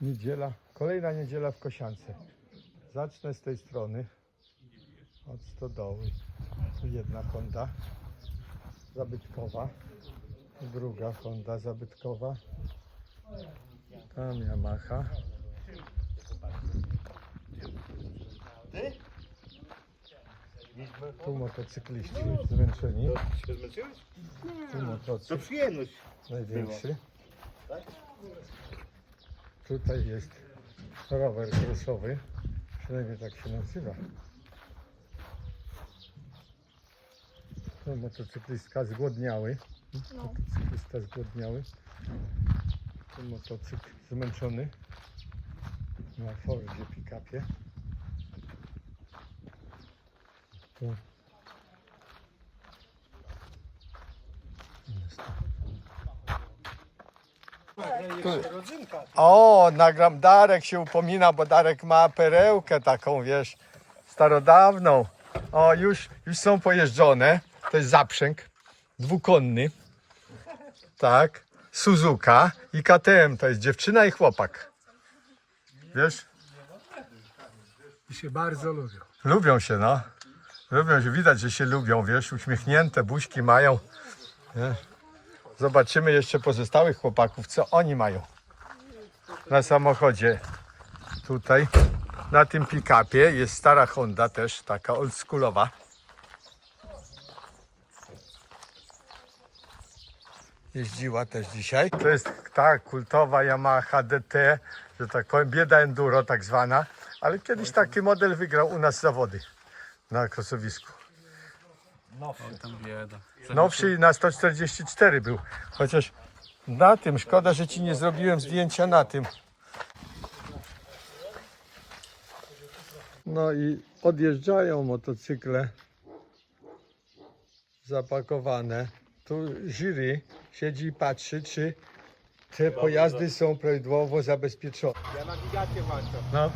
Niedziela, kolejna niedziela w Kosiance. Zacznę z tej strony, od stodoły. Jedna Honda zabytkowa, druga Honda zabytkowa, tam Yamaha. Tu motocykliści zmęczeni, Się zmęczyłeś? tu To motocykl przyjemność. największy. Tutaj jest rower crossowy, przynajmniej tak się nazywa. Tu motocyklistka zgłodniały. Motocyklista zgłodniały. Tu motocykl zmęczony na Fordzie pick-upie. Tu jest Rodzynka. O, nagram, Darek się upomina, bo Darek ma perełkę taką, wiesz, starodawną. O, już, już są pojeżdżone. To jest zaprzęg dwukonny. Tak. Suzuka i KTM to jest dziewczyna i chłopak. Wiesz? I się bardzo lubią. Lubią się, no. Lubią się, widać, że się lubią, wiesz, uśmiechnięte buźki mają. Wiesz? Zobaczymy jeszcze pozostałych chłopaków, co oni mają na samochodzie. Tutaj na tym pick-upie jest stara Honda też, taka oldschoolowa. Jeździła też dzisiaj. To jest ta kultowa Yamaha DT, że tak powiem, bieda enduro tak zwana, ale kiedyś taki model wygrał u nas zawody na krosowisku. Tam bieda. Nowszy na 144 był. Chociaż na tym, szkoda, że ci nie zrobiłem zdjęcia na tym. No i odjeżdżają motocykle zapakowane. Tu jury siedzi i patrzy, czy te pojazdy są prawidłowo zabezpieczone. Ja nawigację włączam. No.